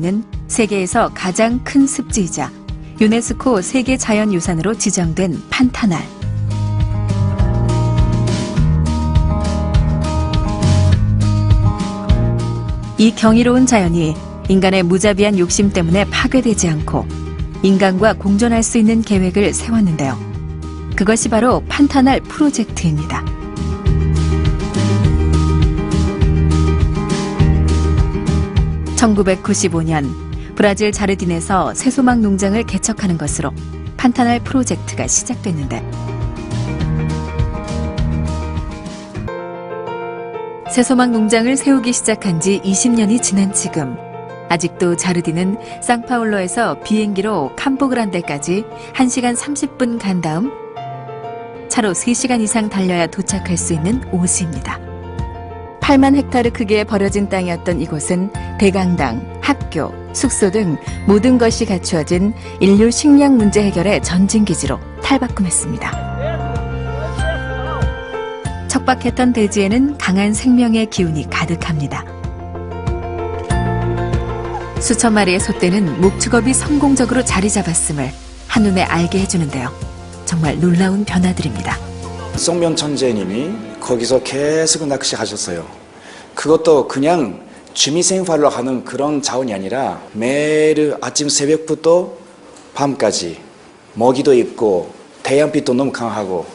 는 세계에서 가장 큰 습지이자 유네스코 세계 자연유산으로 지정된 판타날. 이 경이로운 자연이 인간의 무자비한 욕심 때문에 파괴되지 않고 인간과 공존할 수 있는 계획을 세웠는데요. 그것이 바로 판타날 프로젝트입니다. (1995년) 브라질 자르딘에서 새소막 농장을 개척하는 것으로 판타날 프로젝트가 시작됐는데 새소막 농장을 세우기 시작한 지 20년이 지난 지금 아직도 자르딘은 상파울로에서 비행기로 캄포그란데까지 1시간 30분 간 다음 차로 3시간 이상 달려야 도착할 수 있는 오지입니다. 8만 헥타르 크기에 버려진 땅이었던 이곳은 대강당, 학교, 숙소 등 모든 것이 갖추어진 인류 식량 문제 해결의 전진기지로 탈바꿈했습니다. 척박했던 대지에는 강한 생명의 기운이 가득합니다. 수천 마리의 소떼는 목축업이 성공적으로 자리 잡았음을 한눈에 알게 해주는데요. 정말 놀라운 변화들입니다. 송면 천재님이 거기서 계속 낚시하셨어요. 그것도 그냥 취미생활로 하는 그런 자원이 아니라 매일 아침 새벽부터 밤까지 먹이도 있고 태양빛도 너무 강하고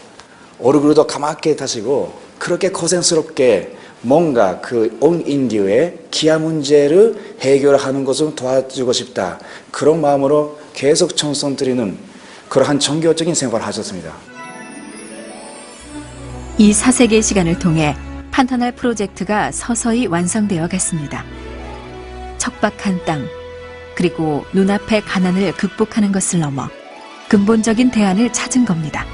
얼굴도 까맣게 타시고 그렇게 고생스럽게 뭔가 그 온 인디의 기아 문제를 해결하는 것을 도와주고 싶다. 그런 마음으로 계속 청선 드리는 그러한 정교적인 생활을 하셨습니다. 이 사색의 시간을 통해 판타날 프로젝트가 서서히 완성되어 갔습니다. 척박한 땅, 그리고 눈앞의 가난을 극복하는 것을 넘어 근본적인 대안을 찾은 겁니다.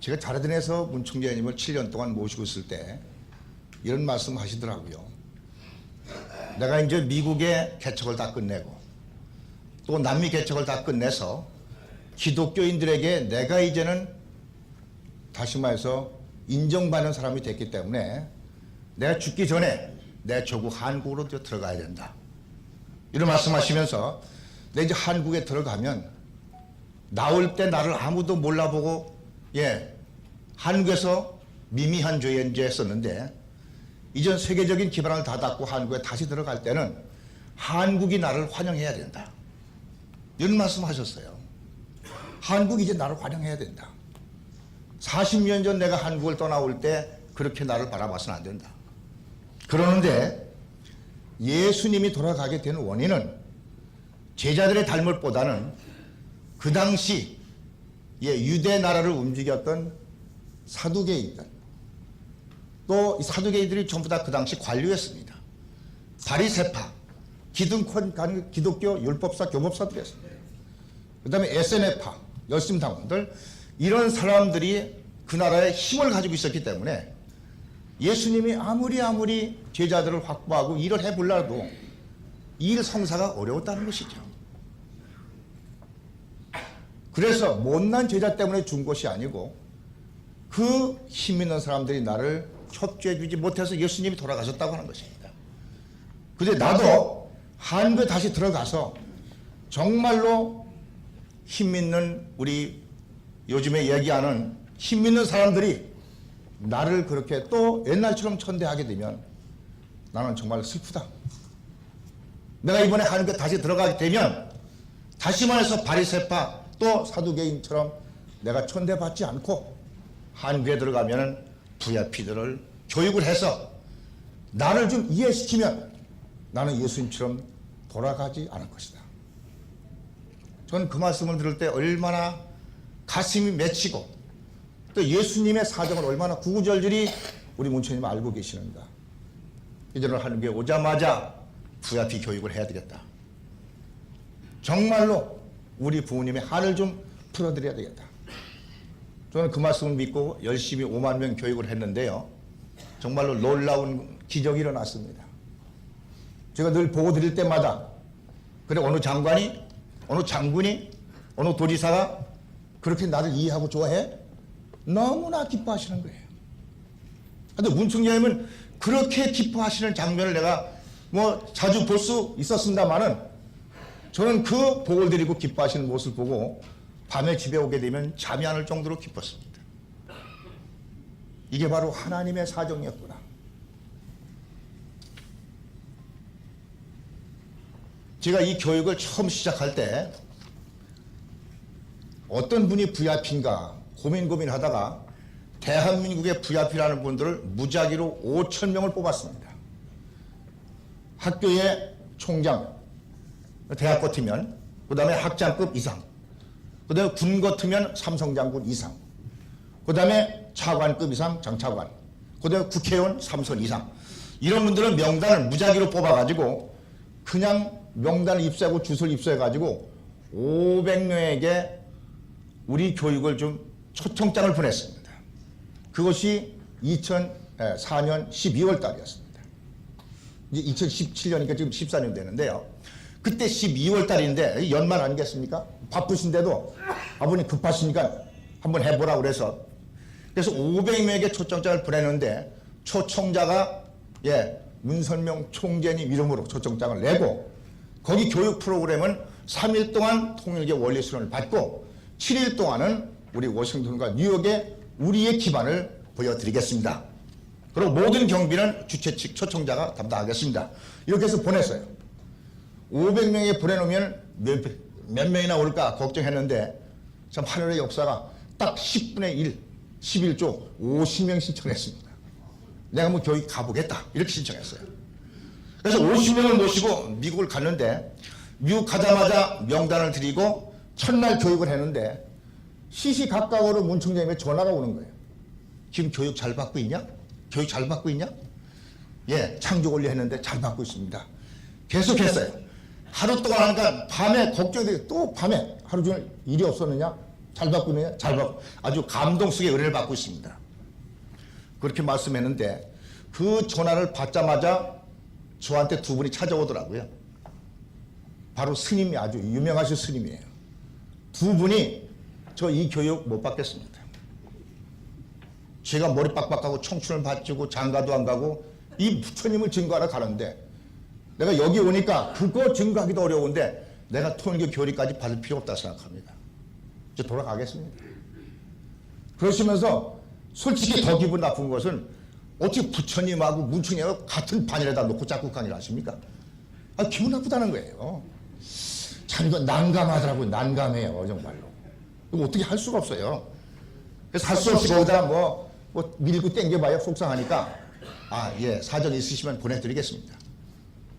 제가 자라든에서 문 총재님을 7년 동안 모시고 있을 때 이런 말씀 하시더라고요. 내가 이제 미국의 개척을 다 끝내고 또 남미 개척을 다 끝내서 기독교인들에게 내가 이제는 다시 말해서 인정받는 사람이 됐기 때문에 내가 죽기 전에 내 조국 한국으로 들어가야 된다. 이런 말씀하시면서 내 이제 한국에 들어가면 나올 때 나를 아무도 몰라보고 예 한국에서 미미한 죄인죄 했었는데 이전 세계적인 기반을 다 닫고 한국에 다시 들어갈 때는 한국이 나를 환영해야 된다. 이런 말씀하셨어요. 한국이 이제 나를 환영해야 된다. 40년 전 내가 한국을 떠나올 때 그렇게 나를 바라봐서는 안 된다. 그러는데 예수님이 돌아가게 된 원인은 제자들의 잘못보다는 그 당시 예, 유대 나라를 움직였던 사두개인들 또이 사두개인들이 전부 다 그 당시 관료였습니다. 바리세파, 기득권 간 기독교 율법사 교법사들이었습니다. 그 다음에 SNF파, 열심당원들 이런 사람들이 그 나라에 힘을 가지고 있었기 때문에 예수님이 아무리 아무리 제자들을 확보하고 일을 해보려도 일 성사가 어려웠다는 것이죠. 그래서 못난 제자 때문에 준 것이 아니고 그 힘 있는 사람들이 나를 협조해 주지 못해서 예수님이 돌아가셨다고 하는 것입니다. 근데 나도 한국에 다시 들어가서 정말로 힘 있는 우리 요즘에 얘기하는 힘 있는 사람들이 나를 그렇게 또 옛날처럼 천대하게 되면 나는 정말 슬프다. 내가 이번에 한국에 다시 들어가게 되면 다시 말해서 바리세파 또 사두개인처럼 내가 천대받지 않고 한국에 들어가면 VIP들을 교육을 해서 나를 좀 이해시키면 나는 예수님처럼 돌아가지 않을 것이다. 저는 그 말씀을 들을 때 얼마나 가슴이 맺히고 또 예수님의 사정을 얼마나 구구절절히 우리 문처님 알고 계시는가. 이제는 한국에 오자마자 VIP 교육을 해야 되겠다. 정말로 우리 부모님의 한을 좀 풀어드려야 되겠다. 저는 그 말씀을 믿고 열심히 5만 명 교육을 했는데요. 정말로 놀라운 기적이 일어났습니다. 제가 늘 보고 드릴 때마다 그래 어느 장관이 어느 장군이 어느 도지사가 그렇게 나를 이해하고 좋아해? 너무나 기뻐하시는 거예요. 근데 문총장님은 그렇게 기뻐하시는 장면을 내가 뭐 자주 볼 수 있었습니다만은 저는 그 복을 드리고 기뻐하시는 모습을 보고 밤에 집에 오게 되면 잠이 안 올 정도로 기뻤습니다. 이게 바로 하나님의 사정이었구나. 제가 이 교육을 처음 시작할 때 어떤 분이 VIP인가 고민 고민하다가 대한민국의 VIP라는 분들을 무작위로 5천 명을 뽑았습니다. 학교의 총장, 대학 같으면 그 다음에 학장급 이상, 그 다음에 군 같으면 삼성장군 이상, 그 다음에 차관급 이상 장차관, 그 다음에 국회의원 삼선 이상 이런 분들은 명단을 무작위로 뽑아가지고 그냥 명단을 입수하고 주소를 입수해가지고 500명에게 우리 교육을 좀 초청장을 보냈습니다. 그것이 2004년 12월 달이었습니다. 이제 2017년이니까 지금 14년 되는데요. 그때 12월 달인데 연말 아니겠습니까? 바쁘신데도 아버님 급하시니까 한번 해보라 그래서 그래서 500명에게 초청장을 보내는데 초청자가 예 문선명 총재님 이름으로 초청장을 내고 거기 교육 프로그램은 3일 동안 통일계 원리 수련을 받고 7일 동안은 우리 워싱턴과 뉴욕에 우리의 기반을 보여드리겠습니다. 그리고 모든 경비는 주최 측 초청자가 담당하겠습니다. 이렇게 해서 보냈어요. 500명에 보내놓으면 몇, 몇 명이나 올까 걱정했는데 참 하늘의 역사가 딱 10분의 1, 11조 50명 신청했습니다. 내가 뭐 교육 가보겠다 이렇게 신청했어요. 그래서 50명을 모시고 미국을 갔는데 미국 가자마자 명단을 드리고 첫날 교육을 했는데 시시각각으로 문 총장님의 전화가 오는 거예요. 지금 교육 잘 받고 있냐? 교육 잘 받고 있냐? 예, 창조 원리 했는데 잘 받고 있습니다. 계속 했어요. 하루 동안 하니까 밤에 걱정이 또 밤에 하루 종일 일이 없었느냐? 잘 받고 있느냐? 잘 받고 아주 감동 속의 은혜를 받고 있습니다. 그렇게 말씀했는데 그 전화를 받자마자 저한테 두 분이 찾아오더라고요. 바로 스님이 아주 유명하신 스님이에요. 두 분이 저 이 교육 못 받겠습니다. 제가 머리 빡빡하고 청춘을 바치고 장가도 안 가고 이 부처님을 증거하러 가는데 내가 여기 오니까 그거 증거하기도 어려운데 내가 통일교 교리까지 받을 필요 없다 생각합니다. 이제 돌아가겠습니다. 그러시면서 솔직히 더 기분 나쁜 것은 어떻게 부처님하고 문충님하고 같은 반열에다 놓고 자꾸 강의를 하십니까? 아, 기분 나쁘다는 거예요. 참 이거 난감하더라고요. 난감해요. 정말로. 이거 어떻게 할 수가 없어요. 그래서 할 수 없이 거기다 뭐, 뭐 밀고 땡겨봐야 속상하니까 아, 예, 사정 있으시면 보내드리겠습니다.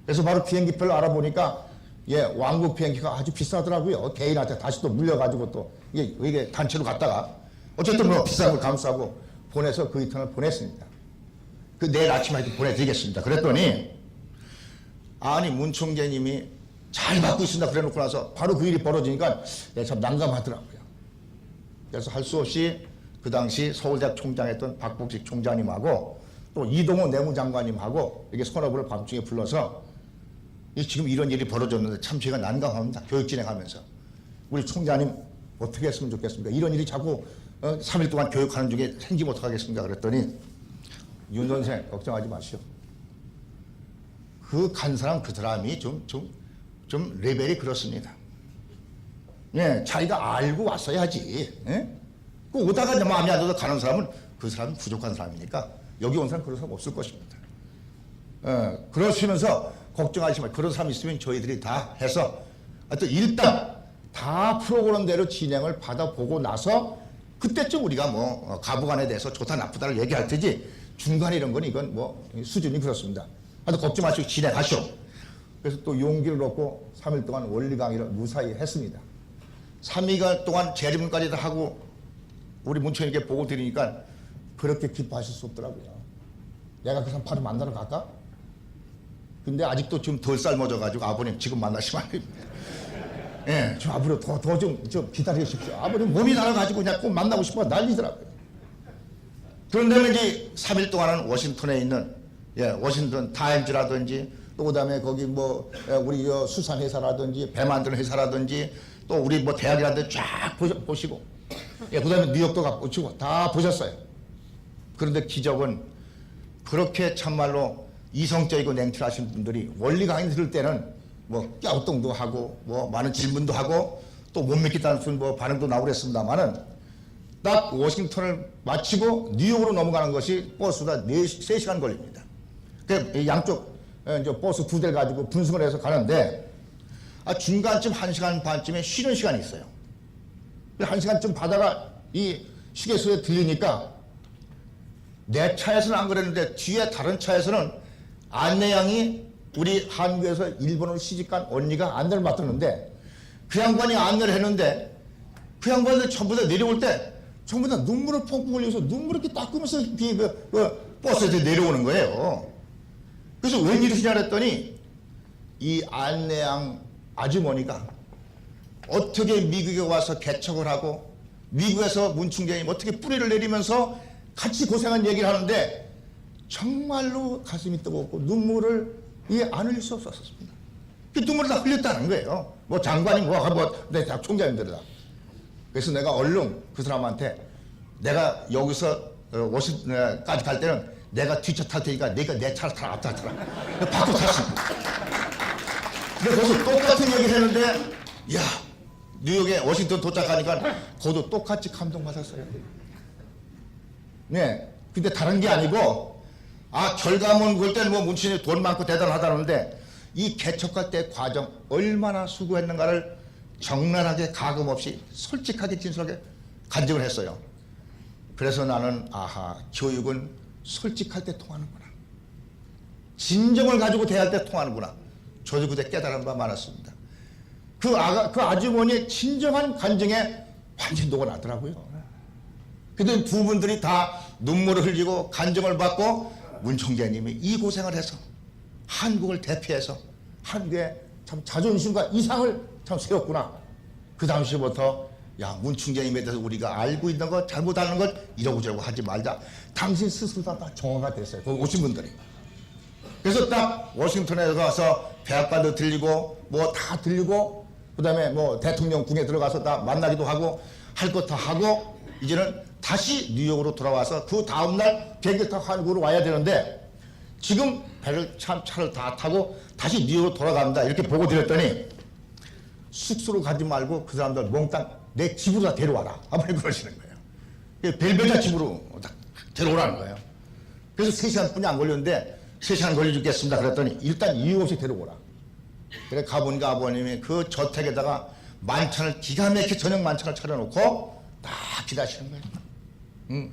그래서 바로 비행기표를 알아보니까 예, 왕복 비행기가 아주 비싸더라고요. 개인한테 다시 또 물려가지고 또 이게, 이게 단체로 갔다가 어쨌든 뭐 비싼 걸 감수하고 보내서 그 이틀을 보냈습니다. 그 내일 아침에 보내드리겠습니다. 그랬더니 아니 문 총재님이 잘 받고 있습니다. 그래 놓고 나서 바로 그 일이 벌어지니까 내가 참 난감하더라고요. 그래서 할 수 없이 그 당시 서울대학 총장했던 박복식 총장님하고 또 이동호 내무장관님하고 이렇게 선업을 밤중에 불러서 이 지금 이런 일이 벌어졌는데 참 제가 난감합니다. 교육 진행하면서. 우리 총장님 어떻게 했으면 좋겠습니까? 이런 일이 자꾸 어, 3일 동안 교육하는 중에 생기면 어떡하겠습니까? 그랬더니 윤 선생 걱정하지 마시오. 그 간 사람 그 사람이 좀, 좀, 좀 레벨이 그렇습니다. 예, 자기가 알고 왔어야지. 예? 그 오다가 내 마음에 안 들어서 가는 사람은 그 사람은 부족한 사람이니까 여기 온 사람 그런 사람 없을 것입니다. 예, 그러시면서 걱정하지 마. 그런 사람 있으면 저희들이 다 해서 하여튼 일단 다 프로그램대로 진행을 받아보고 나서 그때쯤 우리가 뭐 어, 가부간에 대해서 좋다 나쁘다를 얘기할 테지 중간에 이런 건 이건 뭐 수준이 그렇습니다. 하여튼 걱정 마시고 진행하시오. 그래서 또 용기를 얻고 3일 동안 원리 강의를 무사히 했습니다. 3일 동안 재림까지 다 하고 우리 문천에게 보고 드리니까 그렇게 기뻐하실 수 없더라고요. 내가 그 사람 바로 만나러 갈까? 근데 아직도 좀덜 삶아져가지고 아버님 지금 만나시면 안 됩니다. 예, 좀 앞으로 더, 더 좀, 좀 기다려 주십시오. 아버님 몸이 나가가지고 그냥 꼭 만나고 싶어 난리더라고요. 그런데 이제 3일 동안은 워싱턴에 있는, 예, 워싱턴 타임즈라든지 또 그다음에 거기 뭐, 예, 우리 저 수산 회사라든지 배 만드는 회사라든지 또 우리 뭐 대학이라든지 쫙 보시, 보시고, 예, 그 다음에 뉴욕도 가보시고 다 보셨어요. 그런데 기적은 그렇게 참말로 이성적이고 냉철하신 분들이 원리 강의 들을 때는 뭐 갸우뚱도 하고 뭐 많은 질문도 하고 또 못 믿겠다는 순뭐 반응도 나오고 그랬습니다만은 딱 워싱턴을 마치고 뉴욕으로 넘어가는 것이 버스가 4, 시간 걸립니다. 그 양쪽 에, 이제 버스 두 대를 가지고 분승을 해서 가는데 아, 중간쯤 한 시간 반쯤에 쉬는 시간이 있어요. 한 시간쯤 바다가 이 휴게소에 들리니까 내 차에서는 안 그랬는데 뒤에 다른 차에서는 안내양이 우리 한국에서 일본으로 시집간 언니가 안내를 맡았는데 그 양반이 안내를 했는데 그 양반들 전부 다 내려올 때 전부 다 눈물을 펑펑 흘리면서 눈물을 이렇게 닦으면서 뒤에 그, 그 버스에서 내려오는 거예요. 그래서 웬일이시냐 그랬더니 이 안내양 아주머니가 어떻게 미국에 와서 개척을 하고 미국에서 문충장이 어떻게 뿌리를 내리면서 같이 고생한 얘기를 하는데 정말로 가슴이 뜨겁고 눈물을 이게 안 흘릴 수 없었습니다. 그 눈물을 다 흘렸다는 거예요. 뭐 장관이 뭐가 뭐, 네, 다 총장님들이다. 그래서 내가 얼른 그 사람한테 내가 여기서 어, 워싱턴까지 갈 때는 내가 뒤차 탈 테니까 내가 내 차를 타라 앞차 타라. 바꿔 탔습니다. 근데 거기서 똑같은 얘기를 했는데 야 뉴욕에 워싱턴 도착하니까 거기도 똑같이 감동받았어요. 네. 근데 다른 게 아니고 아 결과문 볼 때는 뭐 문신이 돈 많고 대단하다는데 이 개척할 때 과정 얼마나 수고했는가를 적나라하게 가감 없이 솔직하게 진솔하게 간증을 했어요. 그래서 나는 아하 교육은 솔직할 때 통하는구나. 진정을 가지고 대할 때 통하는구나. 저도 그때 깨달은 바 많았습니다. 그 아가 그 아주머니의 진정한 간증에 녹아 나더라고요. 그때 두 분들이 다 눈물을 흘리고 간증을 받고 문 총재님이 이 고생을 해서 한국을 대표해서 한국의 참 자존심과 이상을 참 세웠구나. 그 당시부터 야, 문 총재님에 대해서 우리가 알고 있는 것, 잘못 아는 것 이러고 저러고 하지 말자. 당신 스스로가 다 정화가 됐어요. 거기 오신 분들이. 그래서 딱 워싱턴에 가서 백악관도 들리고 뭐 다 들리고 그다음에 뭐 대통령 궁에 들어가서 다 만나기도 하고 할 것 다 하고 이제는 다시 뉴욕으로 돌아와서 그 다음 날 비행기 타고 한국으로 와야 되는데 지금 배를 참 차를 다 타고 다시 뉴욕으로 돌아갑니다. 이렇게 보고 드렸더니 숙소로 가지 말고 그 사람들 몽땅 내 집으로 다 데려와라. 아무리 그러시는 거예요. 벨베자 집으로 다 데려오라는 거예요. 그래서 3시간 뿐이 안 걸렸는데 3시간 걸려 죽겠습니다. 그랬더니 일단 이유 없이 데려오라. 그래 가보니까 아버님이 그 저택에다가 만찬을 기가 막히게 저녁 만찬을 차려놓고 딱 기다리시는 거예요. 응.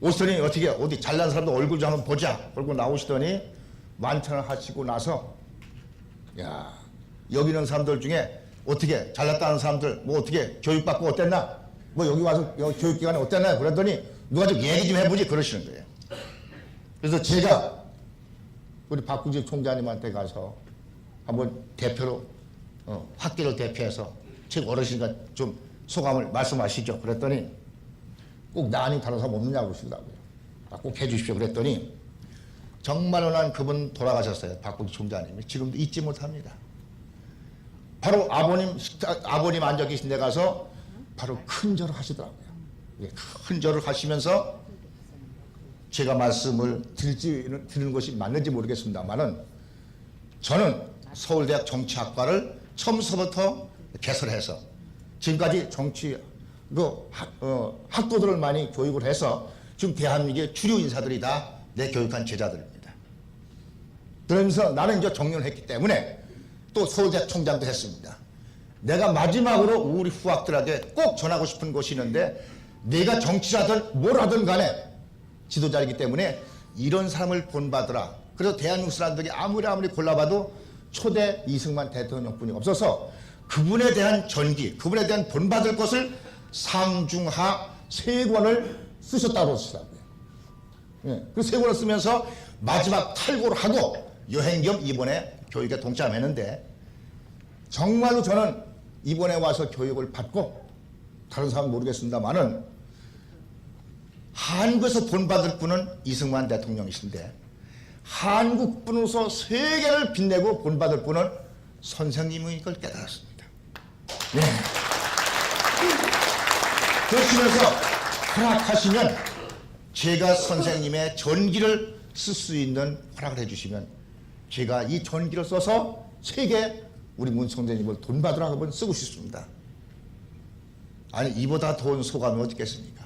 오시더니 어떻게 어디 잘난 사람도 얼굴 좀 한번 보자. 그러고 나오시더니 만찬을 하시고 나서 야 여기 있는 사람들 중에 어떻게 잘났다는 사람들 뭐 어떻게 교육받고 어땠나? 뭐 여기 와서 여기 교육기관에 어땠나? 그랬더니 누가 좀 얘기 좀 해보지 그러시는 거예요. 그래서 제가 우리 박구지 총장님한테 가서 한번 대표로 어, 학계를 대표해서 책 어르신과 좀 소감을 말씀하시죠. 그랬더니 꼭 나 아닌 다른 사람 없느냐고 그러시더라고요. 아, 꼭 해주십시오. 그랬더니 정말로 난 그분 돌아가셨어요. 박구지 총장님이. 지금도 잊지 못합니다. 바로 아버님 아버님 앉아 계신 데 가서 바로 큰 절을 하시더라고요. 예, 큰 절을 하시면서 제가 말씀을 드릴지, 드리는 것이 맞는지 모르겠습니다만은 저는 서울대학 정치학과를 처음서부터 개설해서 지금까지 정치 그 학, 어, 학도들을 많이 교육을 해서 지금 대한민국의 주류 인사들이 다 내 교육한 제자들입니다. 그러면서 나는 이제 정년을 했기 때문에 또 서울대학 총장도 했습니다. 내가 마지막으로 우리 후학들에게 꼭 전하고 싶은 것이 있는데 내가 정치하든 뭘 하든 간에 지도자이기 때문에 이런 사람을 본받으라. 그래서 대한민국 사람들이 아무리 아무리 골라봐도 초대 이승만 대통령뿐이 없어서 그분에 대한 전기, 그분에 대한 본받을 것을 상중하 세 권을 쓰셨다고 하시더라고요. 예, 그세 권을 쓰면서 마지막 탈고를 하고 여행 겸 이번에 교육에 동참했는데 정말로 저는 이번에 와서 교육을 받고 다른 사람 모르겠습니다만은 한국에서 본받을 분은 이승만 대통령이신데 한국 분으로서 세계를 빛내고 본받을 분은 선생님인 걸 깨달았습니다. 네. 그러시면서 허락하시면 제가 선생님의 전기를 쓸 수 있는 허락을 해주시면 제가 이 전기를 써서 세계 우리 문성대님을 돈 받으라고 한번 쓰고 싶습니다. 아니 이보다 돈 소감이 어떻겠습니까?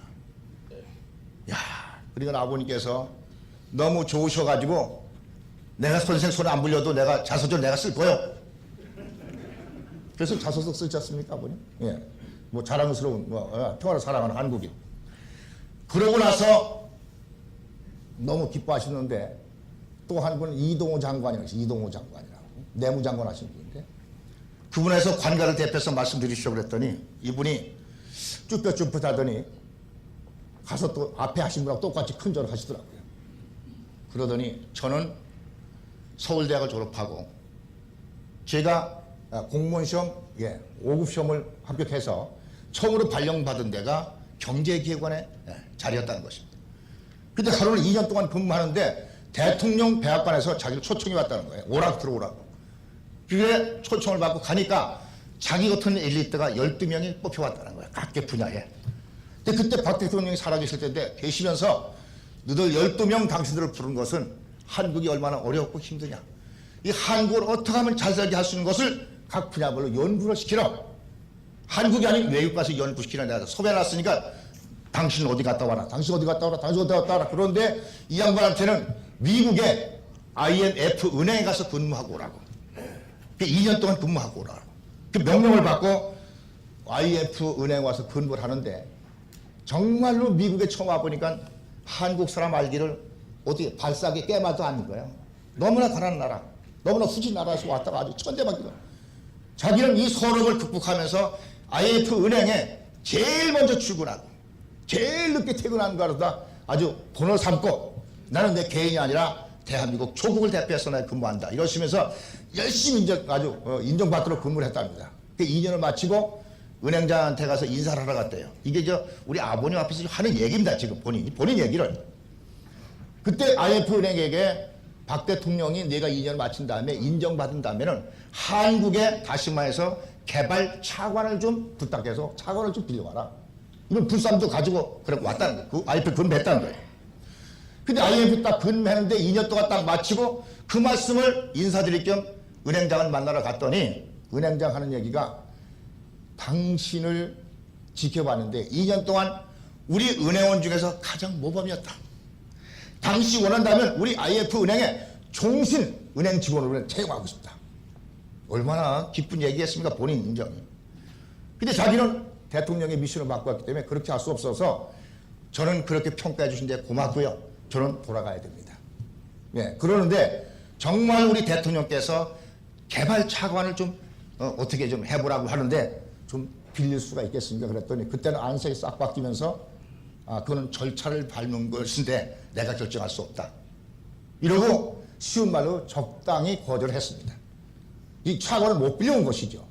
야, 그러니까 아버님께서 너무 좋으셔가지고 내가 선생 손에 안 불려도 내가 자서전 내가 쓸 거예요. 그래서 자소서 쓰지 않습니까, 아버님? 예. 뭐 자랑스러운, 뭐, 어, 평화를 사랑하는 한국인. 그러고 나서 너무 기뻐하시는데 또 한 분은 이동호 장관이라고. 이동호 장관이라고. 내무장관 하신 분인데 그분에서 관가를 대표해서 말씀드리시려고 그랬더니 이분이 쭈뼛쭈뼛 하더니 가서 또 앞에 하신 분하고 똑같이 큰 절을 하시더라고요. 그러더니 저는 서울대학을 졸업하고 제가 아, 공무원 시험, 예, 5급 시험을 합격해서 처음으로 발령받은 데가 경제기획원의 예, 자리였다는 것입니다. 근데 하루는 2년 동안 근무하는데 대통령 배합관에서 자기를 초청이 왔다는 거예요. 오라고 들어오라고. 그게 초청을 받고 가니까 자기 같은 엘리트가 12명이 뽑혀왔다는 거예요. 각계 분야에. 근데 그때 박 대통령이 살아계실 텐데 계시면서 너들 12명 당신들을 부른 것은 한국이 얼마나 어렵고 힘드냐. 이 한국을 어떻게 하면 잘 살게 할 수 있는 것을 각 분야별로 연구를 시키라. 한국이 아닌 외국 가서 연구시키는 데서 소개해놨으니까 당신 어디 갔다 와라. 당신 어디 갔다 와라. 당신 어디 갔다 와라. 그런데 이 양반한테는 미국의 IMF 은행에 가서 근무하고 오라고. 그 2년 동안 근무하고 오라고. 그 명령을 받고 IMF 은행 와서 근무를 하는데 정말로 미국에 처음 와보니까 한국 사람 알기를 어떻게 발싸게 깨마도 않는 거예요. 너무나 가난한 나라, 너무나 후진 나라에서 왔다가 아주 천대받기가. 자기는 이 서름을 극복하면서 IMF 은행에 제일 먼저 출근하고 제일 늦게 퇴근하는 거로다 아주 본을 삼고 나는 내 개인이 아니라 대한민국 조국을 대표해서 내가 근무한다. 이러시면서 열심히 인정, 아주 어, 인정받도록 근무를 했답니다. 그 2년을 마치고 은행장한테 가서 인사를 하러 갔대요. 이게 저 우리 아버님 앞에서 하는 얘기입니다. 지금 본인이. 본인 얘기를. 그때 IMF 은행에게 박 대통령이 내가 2년을 마친 다음에 인정받은 다음에는 한국에 다시 말해서 개발 차관을 좀 부탁해서 차관을 좀 빌려와라. 이런 불쌈도 가지고 그래 왔다는 거예요. 그 IMF 근무했다는 거예요. 근데 IMF 딱 근무했는데 2년 동안 딱 마치고 그 말씀을 인사드릴 겸 은행장을 만나러 갔더니 은행장 하는 얘기가 당신을 지켜봤는데 2년 동안 우리 은행원 중에서 가장 모범이었다. 당시 원한다면 우리 IF 은행에 종신 은행 직원으로 채용하고 싶다. 얼마나 기쁜 얘기했습니까? 본인 인정이. 근데 자기는 대통령의 미션을 맡고 왔기 때문에 그렇게 할 수 없어서 저는 그렇게 평가해 주신 데 고맙고요. 저는 돌아가야 됩니다. 예, 그러는데 정말 우리 대통령께서 개발 차관을 좀 어, 어떻게 좀 해보라고 하는데 좀 빌릴 수가 있겠습니까? 그랬더니 그때는 안색이 싹 바뀌면서 아, 그거는 절차를 밟는 것인데 내가 결정할 수 없다. 이러고 쉬운 말로 적당히 거절을 했습니다. 이 차관을 못 빌려온 것이죠.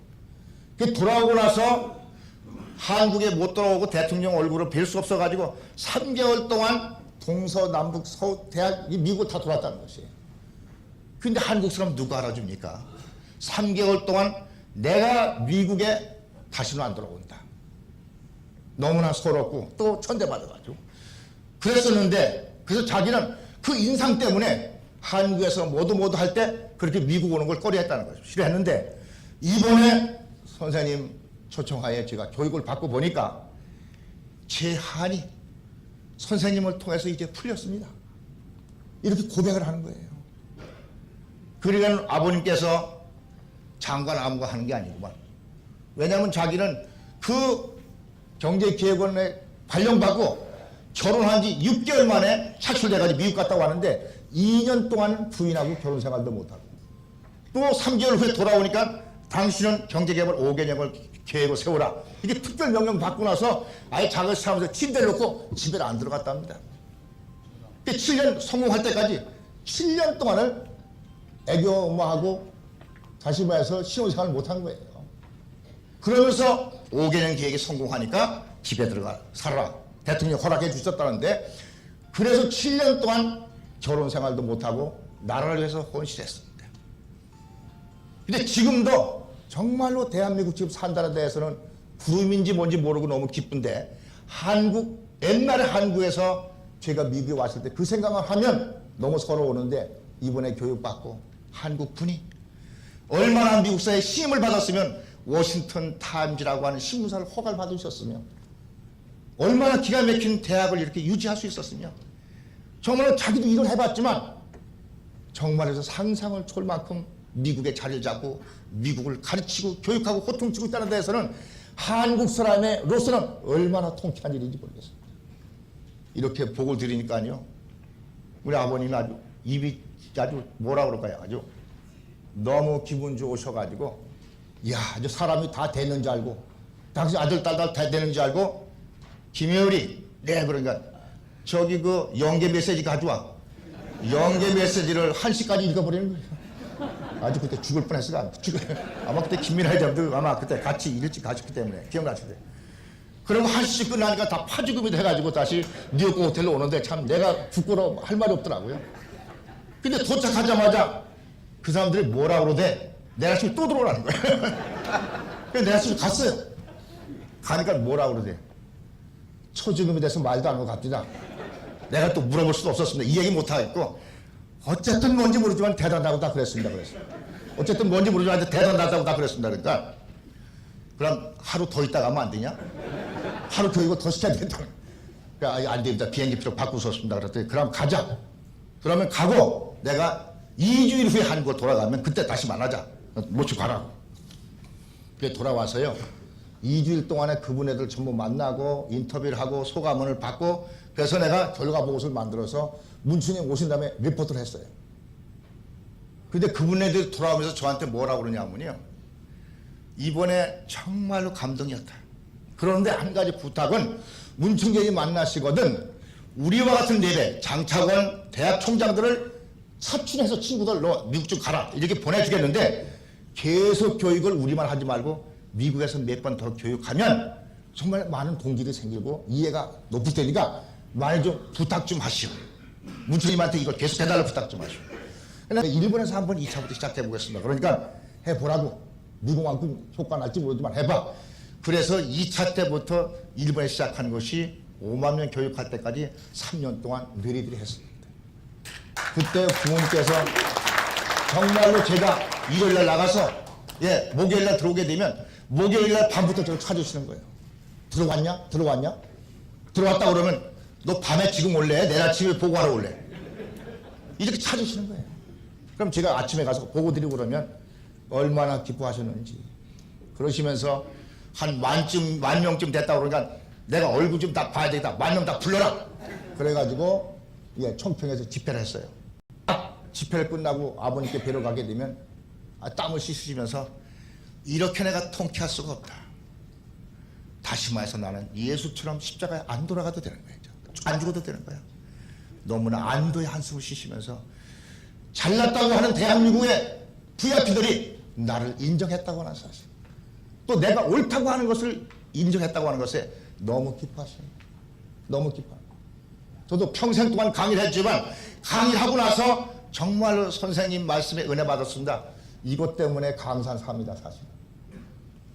그 돌아오고 나서 한국에 못 돌아오고 대통령 얼굴을 뵐 수 없어가지고 3개월 동안 동서 남북 서울 대학 이 미국 다 돌았다는 것이에요. 근데 한국 사람 누가 알아줍니까? 3개월 동안 내가 미국에 다시는 안 돌아온다. 너무나 서럽고 또 천대받아가지고 그랬었는데 그래서 자기는 그 인상 때문에 한국에서 모두 모두 할 때 그렇게 미국 오는 걸 꺼려했다는 거죠. 싫어했는데 이번에 선생님 초청하에 제가 교육을 받고 보니까 제 한이 선생님을 통해서 이제 풀렸습니다. 이렇게 고백을 하는 거예요. 그러니까 아버님께서 장관 아무가 하는 게 아니구만. 왜냐하면 자기는 그 경제기획원에 발령받고 결혼한 지 6개월 만에 차출돼가지고 미국 갔다 왔는데 2년 동안 부인하고 결혼 생활도 못하고 또 3개월 후에 돌아오니까 당신은 경제개발 5개년을 계획을 세우라. 이게 특별 명령 받고 나서 아예 자기 사무실에 침대를 놓고 집에 안 들어갔답니다. 7년 성공할 때까지 7년 동안을 애교 엄마하고 다시 말해서 신혼생활을 못한 거예요. 그러면서 5개년 계획이 성공하니까 집에 들어가 살아라. 대통령 허락해 주셨다는데 그래서 7년 동안 결혼 생활도 못하고 나라를 위해서 헌신했습니다. 근데 지금도 정말로 대한민국 지금 산다는 데에서는 구름인지 뭔지 모르고 너무 기쁜데 한국 옛날에 한국에서 제가 미국에 왔을 때 그 생각을 하면 너무 서러우는데 이번에 교육받고 한국 분이 얼마나 미국사에 시임을 받았으면 워싱턴 타임즈라고 하는 신문사를 허가를 받으셨으며 얼마나 기가 막힌 대학을 이렇게 유지할 수 있었으며 정말로 자기도 일을 해봤지만 정말에서 상상을 초월 만큼 미국에 자리를 잡고 미국을 가르치고 교육하고 호통치고 있다는 데에서는 한국 사람의로서는 얼마나 통쾌한 일인지 모르겠습니다. 이렇게 복을 드리니까요. 우리 아버님이 아주 입이 아주 뭐라 그럴까요? 아주 너무 기분 좋으셔가지고 야 아주 사람이 다 되는 줄 알고 당신 아들 딸 다 되는 줄 알고 김혜율이 네 그러니까 저기 그 연계 메시지 가져와 연계 메시지를 한 시까지 읽어버리는 거예요. 아주 그때 죽을 뻔했어요. 죽을. 아마 그때 김민아 회장도 아마 그때 같이 일찍 가셨기 때문에 기억나실 때. 그리고 한 시씩 끝나니까 다 파주금이 돼가지고 다시 뉴욕 호텔로 오는데 참 내가 부끄러워 할 말이 없더라고요. 근데 도착하자마자 그 사람들이 뭐라 그러대? 내가 지금 또 들어오라는 거야. 그래서 내가 지금 갔어요. 가니까 뭐라 그러대? 초지금이 돼서 말도 안 하고 갑니다. 내가 또 물어볼 수도 없었습니다. 이 얘기 못 하겠고 어쨌든 뭔지 모르지만 대단하다고 다 그랬습니다. 그래서 어쨌든 뭔지 모르지만 대단하다고 다 그랬습니다. 그러니까 그럼 하루 더 있다 가면 안 되냐? 하루 교육을 더 시켜야 된다. 그러니까 안 됩니다. 비행기 표 바꾸셨습니다. 그랬더니 그럼 가자. 그러면 가고 내가 2주일 후에 한국 돌아가면 그때 다시 만나자. 모시고 가라고. 그게 돌아와서요. 2주일 동안에 그분 애들 전부 만나고 인터뷰를 하고 소감을 받고 그래서 내가 결과 보고서를 만들어서 문춘이 오신 다음에 리포트를 했어요. 근데 그분애들 돌아오면서 저한테 뭐라고 그러냐면요. 이번에 정말로 감동이었다. 그런데 한 가지 부탁은 문충전이 만나시거든 우리와 같은 레벨 장차관 대학 총장들을 사춘해서 친구들 너 미국 좀 가라 이렇게 보내주겠는데 계속 교육을 우리만 하지 말고 미국에서 몇 번 더 교육하면 정말 많은 동기들이 생기고 이해가 높을 테니까 많이 좀 부탁 좀 하시오. 문충님한테 이걸 계속 해달라 부탁 좀 하시오. 그러니까 일본에서 한번 2차부터 시작해 보겠습니다. 그러니까 해보라고. 미국만큼 효과 날지 모르지만 해봐. 그래서 2차 때부터 일본에 시작한 것이 5만 명 교육할 때까지 3년 동안 느리들이 했습니다. 그때 부모님께서 정말로 제가 일요일날 나가서 예 목요일날 들어오게 되면 목요일날 밤부터 저를 찾으시는 거예요. 들어왔냐? 들어왔냐? 들어왔다 그러면 너 밤에 지금 올래? 내일 아침에 보고하러 올래? 이렇게 찾으시는 거예요. 그럼 제가 아침에 가서 보고 드리고 그러면 얼마나 기뻐하셨는지 그러시면서 한 만쯤 만 명쯤 됐다 그러니까 내가 얼굴 좀 다 봐야 되겠다 만 명 다 불러라 그래가지고 예 총평에서 집회를 했어요 딱 집회를 끝나고 아버님께 뵈러 가게 되면 아, 땀을 씻으시면서 이렇게 내가 통쾌할 수가 없다 다시 말해서 나는 예수처럼 십자가에 안 돌아가도 되는 거예요 안 죽어도 되는 거야 너무나 안도의 한숨을 쉬시면서 잘났다고 하는 대한민국의 VIP들이 나를 인정했다고 하는 사실. 또 내가 옳다고 하는 것을 인정했다고 하는 것에 너무 기뻐하십니다. 너무 기뻐. 저도 평생 동안 강의를 했지만 강의를 하고 나서 정말로 선생님 말씀에 은혜 받았습니다. 이것 때문에 강산 삽니다, 사실.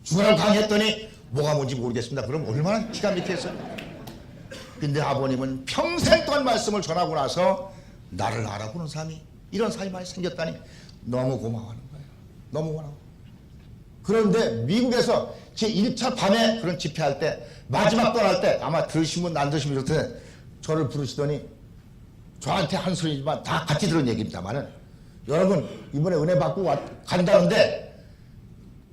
죽으라고 강의했더니 뭐가 뭔지 모르겠습니다. 그럼 얼마나 기가 막히겠어요. 근데 아버님은 평생 동안 말씀을 전하고 나서 나를 알아보는 삶이 이런 삶이 많이 생겼다니 너무 고마워하는 거예요. 너무 고마워. 그런데 미국에서 제 1차 밤에 그런 집회할 때 마지막 떠날 때 아마 들으신 분 안 들으신 분 좋던데 저를 부르시더니 저한테 한 소리지만 다 같이 들은 얘기입니다만은 여러분 이번에 은혜 받고 왔, 간다는데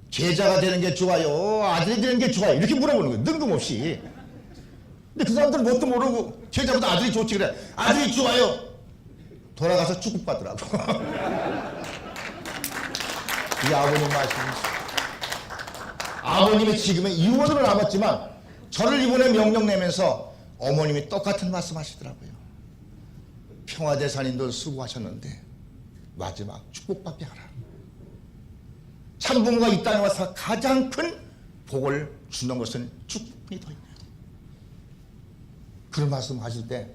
제자가 되는 게 좋아요 아들이 되는 게 좋아요 이렇게 물어보는 거예요 능금없이 근데 그 사람들은 뭣도 모르고 제자보다 아들이 좋지 그래. 아들이 좋아요. 돌아가서 축복받더라고. 이 아버님 말씀이 아버님이 지금은 유언으로 남았지만 저를 이번에 명령 내면서 어머님이 똑같은 말씀 하시더라고요. 평화대산인들 수고하셨는데 마지막 축복받게 하라. 참부모가 이 땅에 와서 가장 큰 복을 주는 것은 축복이 더 있네요 그런 말씀 하실 때,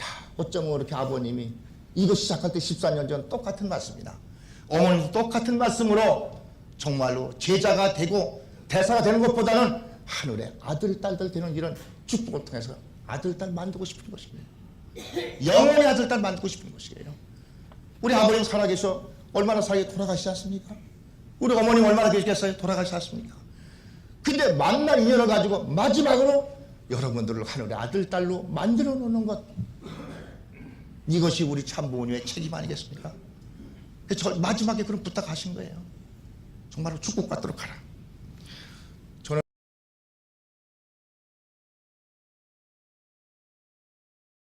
야, 어쩌면 이렇게 아버님이 이거 시작할 때 14년 전 똑같은 말씀이나 어머님도 똑같은 말씀으로 정말로 제자가 되고 대사가 되는 것보다는 하늘에 아들, 딸들 되는 이런 축복을 통해서 아들, 딸 만들고 싶은 것입니다. 영원히 아들 딸 만들고 싶은 것이에요. 우리 아버님 살아계셔 얼마나 살게 돌아가시지 않습니까? 우리 어머님 얼마나 계시겠어요? 돌아가시지 않습니까? 근데 만날 인연을 가지고 마지막으로 여러분들을 하늘의 아들 딸로 만들어 놓는 것 이것이 우리 참부모님의 책임 아니겠습니까? 저 마지막에 그런 부탁하신 거예요. 정말로 축복 받도록 하라.